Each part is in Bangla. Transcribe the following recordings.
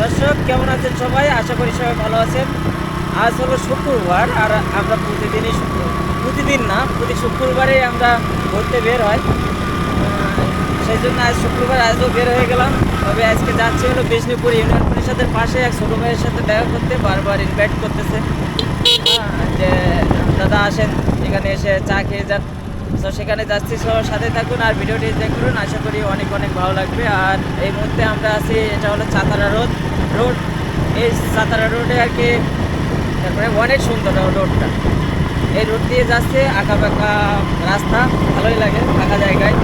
দর্শক, কেমন আছেন সবাই? আশা করি সবাই ভালো আছেন। আজ হলো শুক্রবার, আর আমরা প্রতিদিনই প্রতিদিন না, প্রতি শুক্রবারে আমরা ঘুরতে বের হয়। সেই জন্য আজ শুক্রবার, আজও বের হয়ে গেলাম। তবে আজকে যাচ্ছি হলো বিষ্ণুপুর ইউনিয়ন পরিষদের পাশে। এক ছোটো ভাইয়ের সাথে দেখা করতে, বারবার ইনভাইট করতেছে। যে দাদা আসেন, এখানে এসে চা খেয়ে যান। তো সেখানে যাচ্ছি সবার সাথে থাকুন আর ভিডিওটি দেখুন। আশা করি অনেক অনেক ভালো লাগবে। আর এই মুহূর্তে আমরা আছি, এটা হলো চাতারা রোড। রোড এই চাতারা রোডে আর কি, তারপরে অনেক সুন্দর রোডটা। এই রোড দিয়ে যাচ্ছে আঁকা বাঁকা রাস্তা, ভালোই লাগে, ফাঁকা জায়গায়।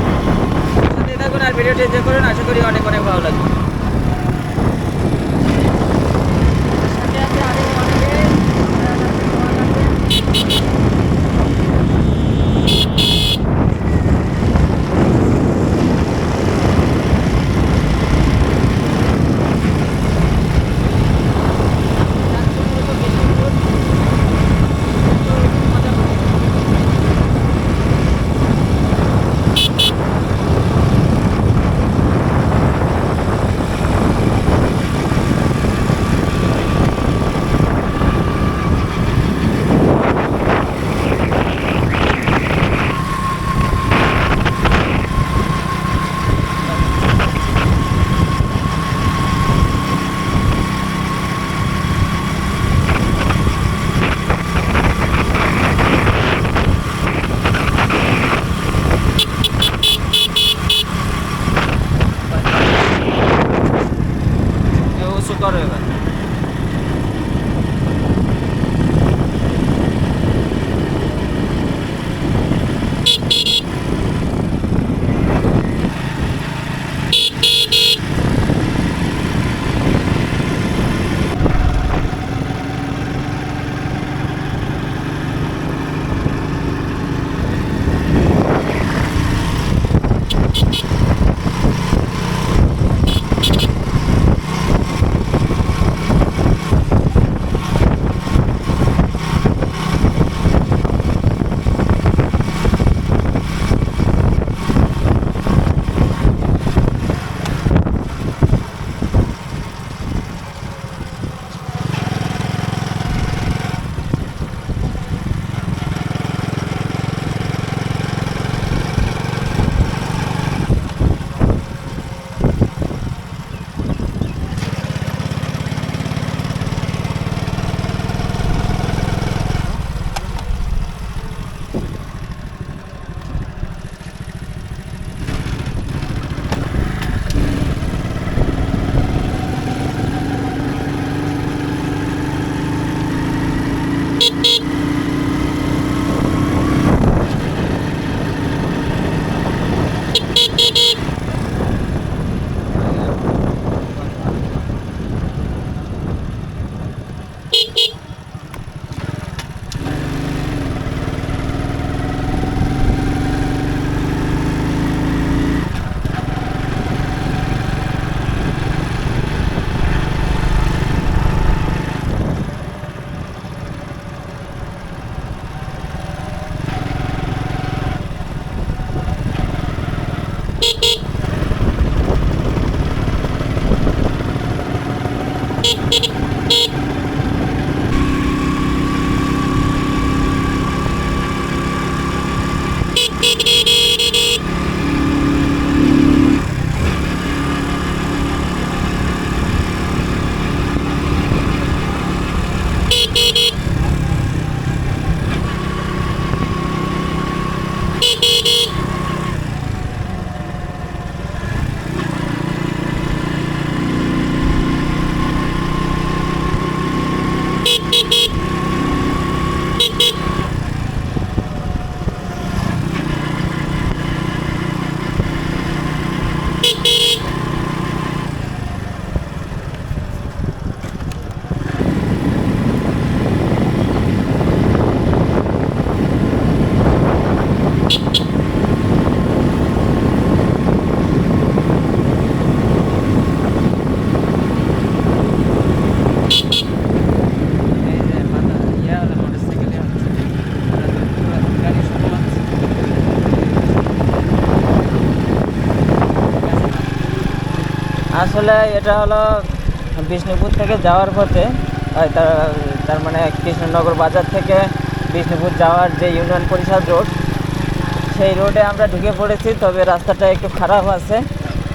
সাথে থাকুন আর ভিডিওটি দেখুন, আশা করি অনেক অনেক ভালো লাগবে। আসলে এটা হলো বিষ্ণুপুর থেকে যাওয়ার পথে তার মানে কৃষ্ণনগর বাজার থেকে বিষ্ণুপুর যাওয়ার যে ইউনিয়ন পরিষদ রোড সেই রোডে আমরা ঢুকে পড়েছি তবে রাস্তাটা একটু খারাপ আছে।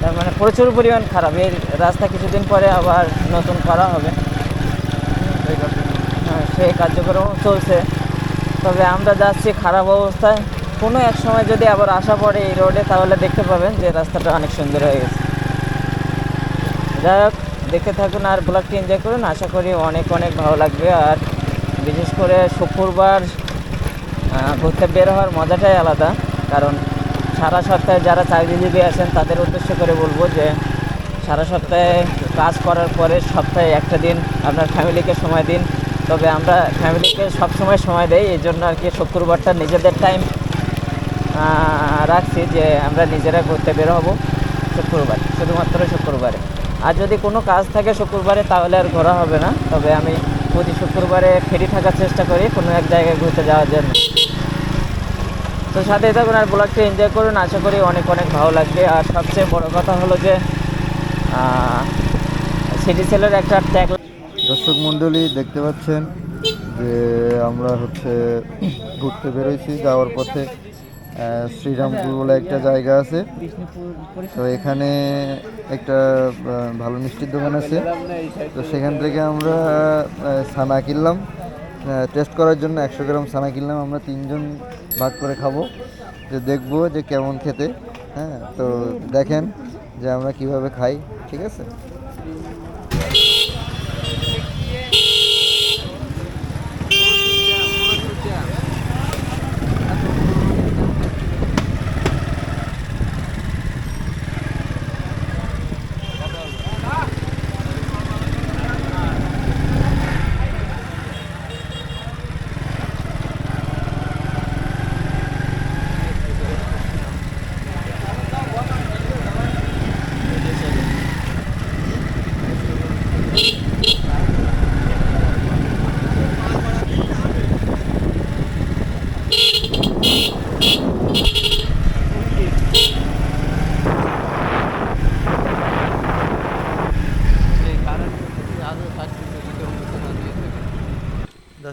তার মানে প্রচুর পরিমাণ খারাপ। এই রাস্তা কিছুদিন পরে আবার নতুন করা হবে। হ্যাঁ, সেই কার্যক্রম চলছে। তবে আমরা যাচ্ছি খারাপ অবস্থায়। কোনো এক সময় যদি আবার আসা পড়ে এই রোডে তাহলে দেখতে পাবেন যে রাস্তাটা অনেক সুন্দর হয়ে গেছে। যাই হোক, দেখতে থাকুন আর ব্লগটি এনজয় করুন। আশা করি অনেক অনেক ভালো লাগবে। আর বিশেষ করে শুক্রবার ঘুরতে বের হওয়ার মজাটাই আলাদা। কারণ সারা সপ্তাহে যারা চাকরিজীবী আছেন, তাদের উদ্দেশ্য করে বলব যে, সারা সপ্তাহে কাজ করার পরে সপ্তাহে একটা দিন আপনার ফ্যামিলিকে সময় দিন। তবে আমরা ফ্যামিলিকে সবসময় সময় দেই। এই জন্য আর কি শুক্রবারটা নিজেদের টাইম রাখছি যে আমরা নিজেরা ঘুরতে বের হব শুক্রবার, শুধুমাত্র শুক্রবারে। আর যদি কোনো কাজ থাকে শুক্রবারে, তাহলে আর ঘোরা হবে না। তবে আমি প্রতি শুক্রবারে ফ্রি থাকার চেষ্টা করি, কোনো এক জায়গায় ঘুরতে যাওয়ার জন্য। তো সাথে থাকুন আর ব্লগটি এনজয় করুন। আশা করি অনেক অনেক ভালো লাগবে। আর সবচেয়ে বড় কথা হলো যে সিটি সেলের একটা ট্যাগ দর্শক মণ্ডলী, দেখতে পাচ্ছেন যে আমরা হচ্ছে ঘুরতে বেরোইছি, যাওয়ার পথে। শ্রীরামপুর বলে একটা জায়গা আছে। তো এখানে একটা ভালো মিষ্টির দোকান আছে। তো সেখান থেকে আমরা ছানা কিনলাম। টেস্ট করার জন্য একশো গ্রাম ছানা কিনলাম। আমরা তিনজন ভাগ করে খাব। যে দেখব যে কেমন খেতে। হ্যাঁ তো দেখেন যে আমরা কীভাবে খাই। ঠিক আছে?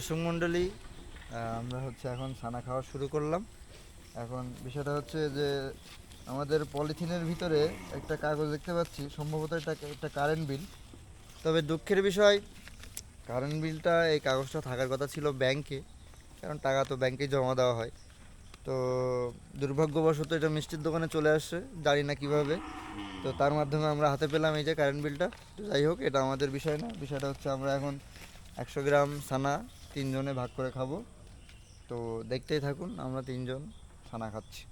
দর্শক মণ্ডলী আমরা হচ্ছে এখন ছানা খাওয়া শুরু করলাম। এখন বিষয়টা হচ্ছে যে, আমাদের পলিথিনের ভিতরে একটা কাগজ দেখতে পাচ্ছি। সম্ভবত এটা একটা কারেন্ট বিল তবে দুঃখের বিষয় কারেন্ট বিলটা এই কাগজটা থাকার কথা ছিল ব্যাংকে, কারণ টাকা তো ব্যাংকে জমা দেওয়া হয়। তো দুর্ভাগ্যবশত এটা মিষ্টির দোকানে চলে আসছে, জানি না কীভাবে। তো তার মাধ্যমে আমরা হাতে পেলাম এই যে কারেন্ট বিলটা যাই হোক, এটা আমাদের বিষয় না। বিষয়টা হচ্ছে আমরা এখন একশো গ্রাম ছানা তিনজনে ভাগ করে খাব। তো দেখতেই থাকুন আমরা তিনজন ছানা খাচ্ছি।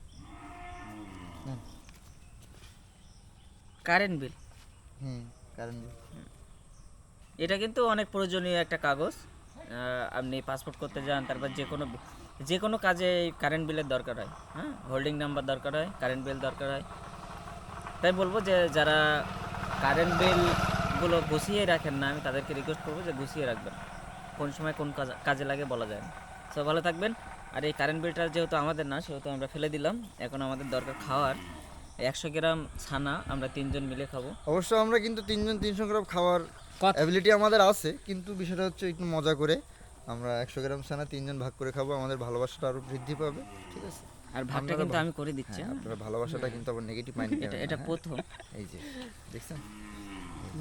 কারেন্ট বিল হুম কারেন্ট বিল এটা কিন্তু অনেক প্রয়োজনীয় একটা কাগজ। আপনি পাসপোর্ট করতে যান তারপর যে কোনো যে কোনো কাজে কারেন্ট বিলের দরকার হয়। হ্যাঁ হোল্ডিং নাম্বার দরকার হয় কারেন্ট বিল দরকার হয়। তাই বলব যে যারা কারেন্ট বিলগুলো গুছিয়ে রাখেন না আমি তাদেরকে রিকোয়েস্ট করব যে গুছিয়ে রাখবেন। কোন সময় কোন কাজে লাগে বলা যায় সব ভালো থাকবেন। আর এই কারেন্ট বিলটা যেহেতু আমাদের না সেহেতু আমরা ফেলে দিলাম। এখন আমাদের দরকার খাওয়ার। একশো গ্রাম ছানা আমরা তিনজন মিলে খাব। অবশ্য আমরা কিন্তু তিনজন তিনশো গ্রাম খাওয়ার অ্যাবিলিটি আমাদের আছে কিন্তু বিষয়টা হচ্ছে একটু মজা করে আমরা একশো গ্রাম ছানা তিনজন ভাগ করে খাব আমাদের ভালোবাসাটা আরও বৃদ্ধি পাবে ঠিক আছে? আর ভাগটা কিন্তু আমি করে দিচ্ছি হ্যাঁ, হ্যাঁ? ভালোবাসাটা কিন্তু আবার নেগেটিভ মাইন্ড এটা এটা প্রথম। এই যে দেখছেন?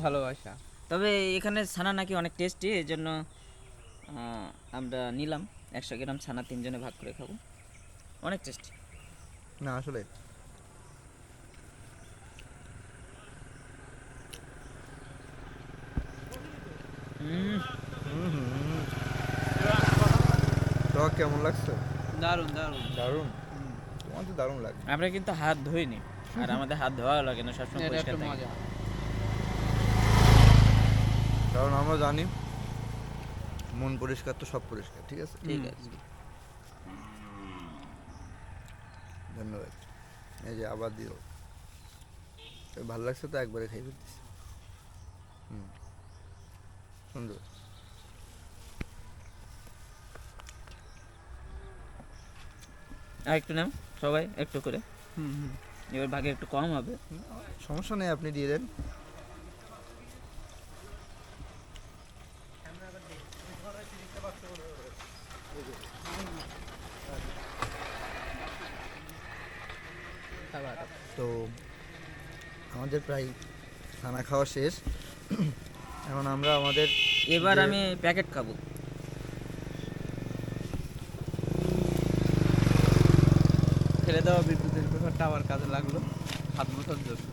ভালোবাসা। তবে এখানে ছানা নাকি অনেক টেস্টি এই জন্য আমরা নিলাম। একশো গ্রাম ছানা তিনজনে ভাগ করে খাব। অনেক টেস্টি না আসলে। টক কেমন লাগছে? দারুণ দারুণ দারুণ? তোমার তো দারুণ লাগে। আমরা কিন্তু হাত ধুইনি। আর আমাদের হাত ধোয়া লাগে না সবসময় পরিষ্কার থাকে। কারণ আমরা জানি মন পরিষ্কার তো সব পরিষ্কার ঠিক আছে? ঠিক আছে। ধন্যবাদ। এই যে আবার দিও। ভালো লাগছে তো একবারে খাই ফেলতেছি। হুম। সুন্দর। আর একটু নাম সবাই একটু করে। হুম হুম। এবার ভাগে একটু কম হবে। সমস্যা নেই আপনি দিয়ে দেন তো আমাদের প্রায় খানা খাওয়া শেষ। এখন আমরা আমাদের এবার আমি প্যাকেট খাব। ফেলে দেওয়া বিদ্যুতের ব্যাপারটা আবার কাজে লাগল। সাত বছর ধরে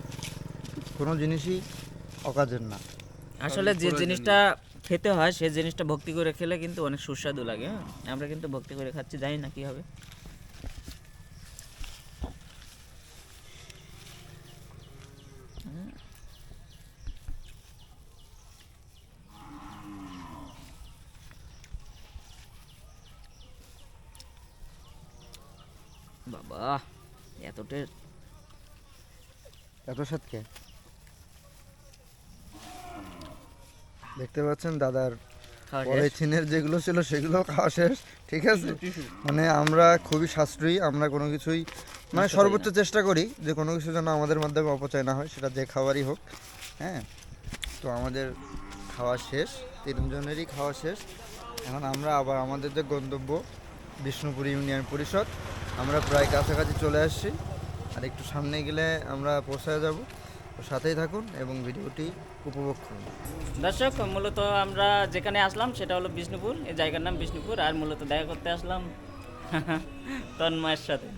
কোনো জিনিসই অকাজের না। আসলে যে জিনিসটা খেতে হয় সেই জিনিসটা ভক্তি করে খেলে কিন্তু অনেক সুস্বাদু লাগে হ্যাঁ? আমরা কিন্তু ভক্তি করে খাচ্ছি জানি না কি হবে। বাবা এত টেস্ট এত সাতকে দেখতে পাচ্ছেন দাদার পলিথিনের যেগুলো ছিল সেগুলো খাওয়া শেষ ঠিক আছে? মানে আমরা খুবই সাশ্রয়ী আমরা কোনো কিছুই মানে সর্বোচ্চ চেষ্টা করি যে কোনো কিছু যেন আমাদের মাধ্যমে অপচয় না হয় সেটা যে খাবারই হোক হ্যাঁ? তো আমাদের খাওয়া শেষ তিনজনেরই খাওয়া শেষ। এখন আমরা আবার আমাদের যে গন্তব্য বিষ্ণুপুর ইউনিয়ন পরিষদ আমরা প্রায় কাছাকাছি চলে আসছি। আর একটু সামনে গেলে আমরা পৌঁছায় যাব। সাথেই থাকুন এবং ভিডিওটি উপভোগ করুন। দর্শক, মূলত আমরা যেখানে আসলাম সেটা হলো বিষ্ণুপুর। এই জায়গার নাম বিষ্ণুপুর। আর মূলত দেখা করতে আসলাম তন্ময়ের সাথে।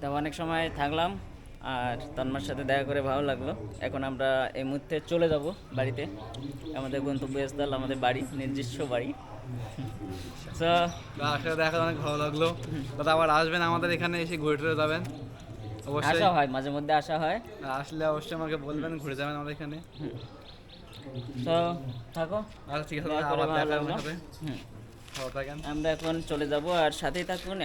তা অনেক সময় থাকলাম, আর তন্ময়ের সাথে দেখা করে ভালো লাগল। এখন আমরা এই মুহূর্তে চলে যাব বাড়িতে। আমাদের গন্তব্যস্থল, আমাদের বাড়ি নির্দিষ্ট বাড়ি। তো সাথে দেখা অনেক ভালো লাগল। দাদা আবার আসবেন আমাদের এখানে এসে ঘুরে টুরে যাবেন। অবশ্যই। আসা হয় মাঝে মধ্যে আসা হয়। আসলে অবশ্যই আমাকে বলবেন ঘুরে যাবেন আমাদের এখানে। তো থাকো। আচ্ছা ঠিক আছে দেখা দাদা, করে আবার দেখা হবে ভালো থাকেন। আমরা এখন চলে যাব আর সাথেই থাকুন।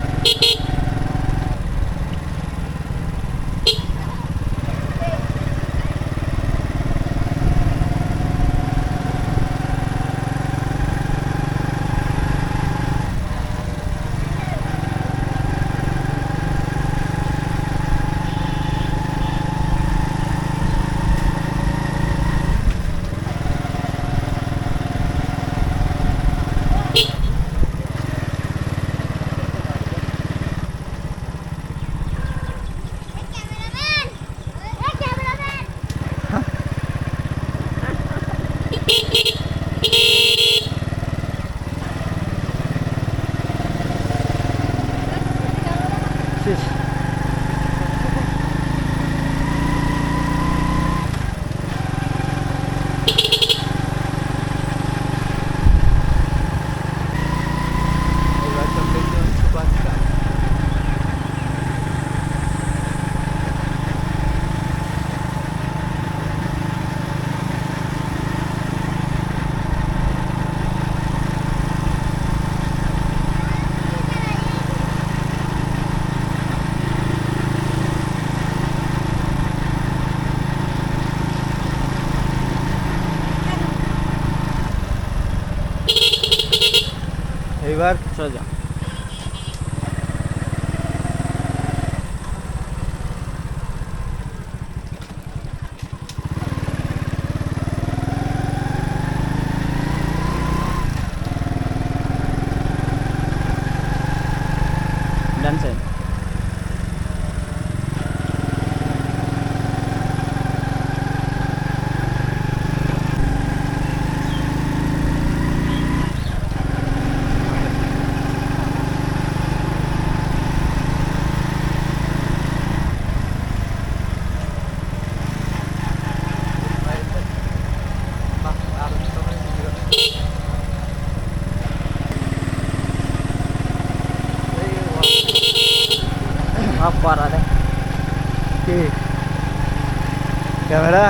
પરિવાર સજા. কি? ক্যামেরা?